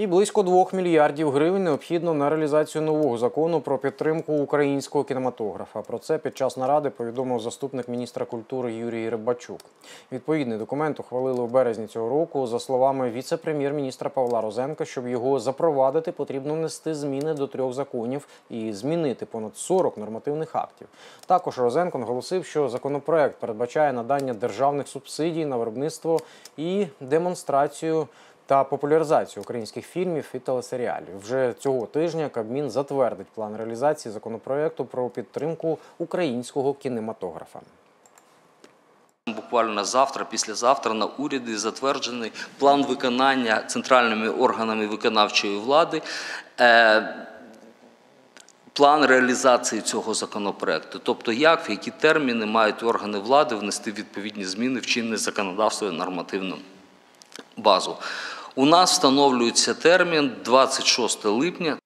І близько 2 мільярдів гривень необхідно на реалізацію нового закону про підтримку українського кінематографа. Про це під час наради повідомив заступник міністра культури Юрій Рибачук. Відповідний документ ухвалили у березні цього року. За словами віце-прем'єр-міністра Павла Розенка, щоб його запровадити, потрібно внести зміни до трьох законів і змінити понад 40 нормативних актів. Також Розенко наголосив, що законопроект передбачає надання державних субсидій на виробництво і демонстрацію та популяризацію українських фільмів і телесеріалів. Вже цього тижня Кабмін затвердить план реалізації законопроекту про підтримку українського кінематографа. Буквально завтра, післязавтра на уряді затверджений план виконання центральними органами виконавчої влади. е, План реалізації цього законопроекту, тобто як, в які терміни мають органи влади внести відповідні зміни в чинне законодавство і нормативну базу. У нас встановлюється термін 26 липня